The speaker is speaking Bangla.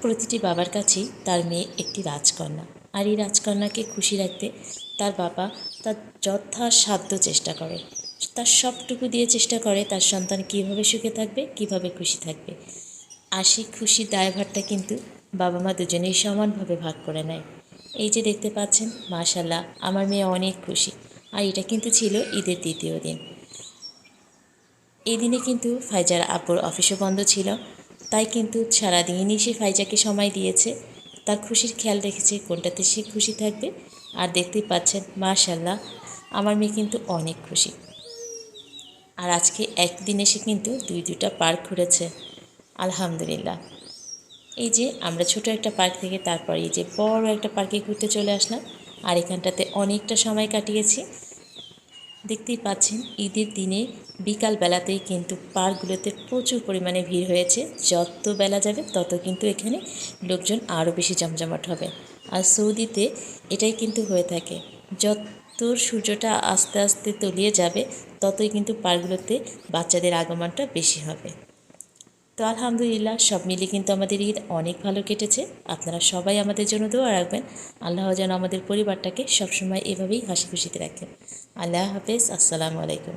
প্রতিটি বাবার কাছেই তার মেয়ে একটি রাজকন্যা। আর এই রাজকন্যাকে খুশি রাখতে তার বাবা তার যথাসাধ্য চেষ্টা করে। তার সবটুকু দিয়ে চেষ্টা করে তার সন্তান কীভাবে সুখে থাকবে, কীভাবে খুশি থাকবে। আর সেই খুশির দায়ভারটা কিন্তু বাবা মা দুজনেই সমানভাবে ভাগ করে নেয়। এই যে দেখতে পাচ্ছেন মাশাল্লাহ আমার মেয়ে অনেক খুশি। আর এটা কিন্তু ছিল ঈদের দ্বিতীয় দিন। এই দিনে কিন্তু ফাইজার আব্বুর অফিসও বন্ধ ছিল। তাই কিন্তু সারাদিনই সে ফাইজাকে সময় দিয়েছে। তার খুশির খেয়াল রেখেছে কোনটাতে সে খুশি থাকবে। আর দেখতেই পাচ্ছেন মাশাল্লাহ আমার মেয়ে কিন্তু অনেক খুশি। আর আজকে একদিনে সে কিন্তু দুই দুটা পার্ক ঘুরেছে। আলহামদুলিল্লাহ। এই যে আমরা ছোট একটা পার্ক থেকে তারপর এই যে বড় একটা পার্কে ঘুরতে চলে আসলাম। আর এখানটাতে অনেকটা সময় কাটিয়েছি। দেখতেই পাচ্ছেন, ঈদের দিনে বিকাল বেলাতেই কিন্তু পার্কগুলোতে প্রচুর পরিমাণে ভিড় হয়েছে। যত বেলা যাবে, তত কিন্তু এখানে লোকজন আরও বেশি জমজমাট হবে। আর সৌদিতে এটাই কিন্তু হয়ে থাকে। যত সূর্যটা আস্তে আস্তে তলিয়ে যাবে, ততই কিন্তু পার্কগুলোতে বাচ্চাদের আগমনটা বেশি হবে। তো আলহামদুলিল্লাহ, সব মিলে কিন্তু আমাদের ঈদ অনেক ভালো কেটেছে। আপনারা সবাই আমাদের জন্য দোয়া রাখবেন। আল্লাহ যেন আমাদের পরিবারটাকে সবসময় এভাবেই হাসি খুশিতে রাখেন। আল্লাহ হাফেজ, আসসালামু আলাইকুম।